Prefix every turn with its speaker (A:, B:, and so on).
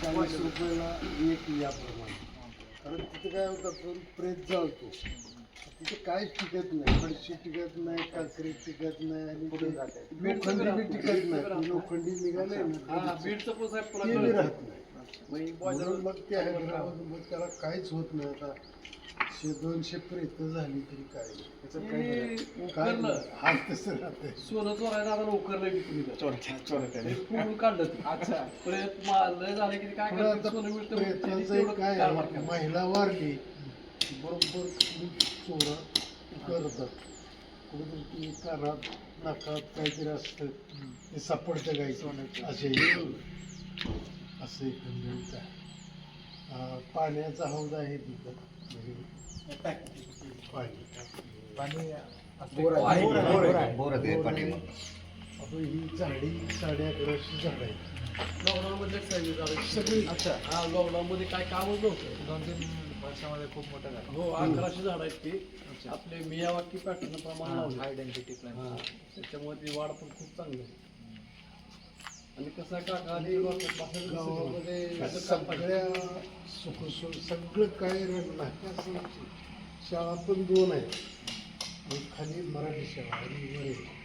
A: चाळीस रुपयाला एक याप्रमाणे. कारण तिथे काय होतं प्रेत जाळतो. तिथे काहीच टिकत नाही. फडशी टिकत नाही काकरी टिकत नाही आणि ते लोखंडी बी टिकत नाही. लोखंडी निघाले ना ते बी राहत नाही. म्हणून मग ते हैदराबाद मग त्याला काहीच होत नाही आता. शे दोनशे प्रेत झाली तरी काय? काय नाही. काय
B: उकरलं
A: नाही. हा तसं राहतंय.
B: सोनं चोरायला आता उकरलं विकून ते पूर्ण काढलं ते. अच्छा. परत लय झालं की काय
A: आता
B: सोनं मिळतं
A: एक आहे. महिला वारली बरोबर चोर करतात. कुठेतरी ती कानात नाकात काहीतरी असतं. ते सापडतं काही. असे असं एकंदरीत आहे. अं, पाण्याचा हौद आहे तिथं. ही झाडी साडे अकराशे झाड
B: झालं.
A: सगळी
B: अच्छा हा लॉकडाऊन मध्ये काय कामच नव्हतं?
C: दोन तीन वर्षामध्ये खूप मोठं झालं.
B: हो अकराशे झाड आहेत ती. आपले मियावाकी पॅटर्न प्रमाण
C: डेन्सिटी प्लॅन.
B: त्याच्यामुळे ती वाढ पण खूप चांगली आहे. आणि कसं आहे काका पाहिजे.
A: सगळ्या सुखसोय सगळं काय नाही शाळा पण दोन आहेत खाली मराठी शाळा आणि वर.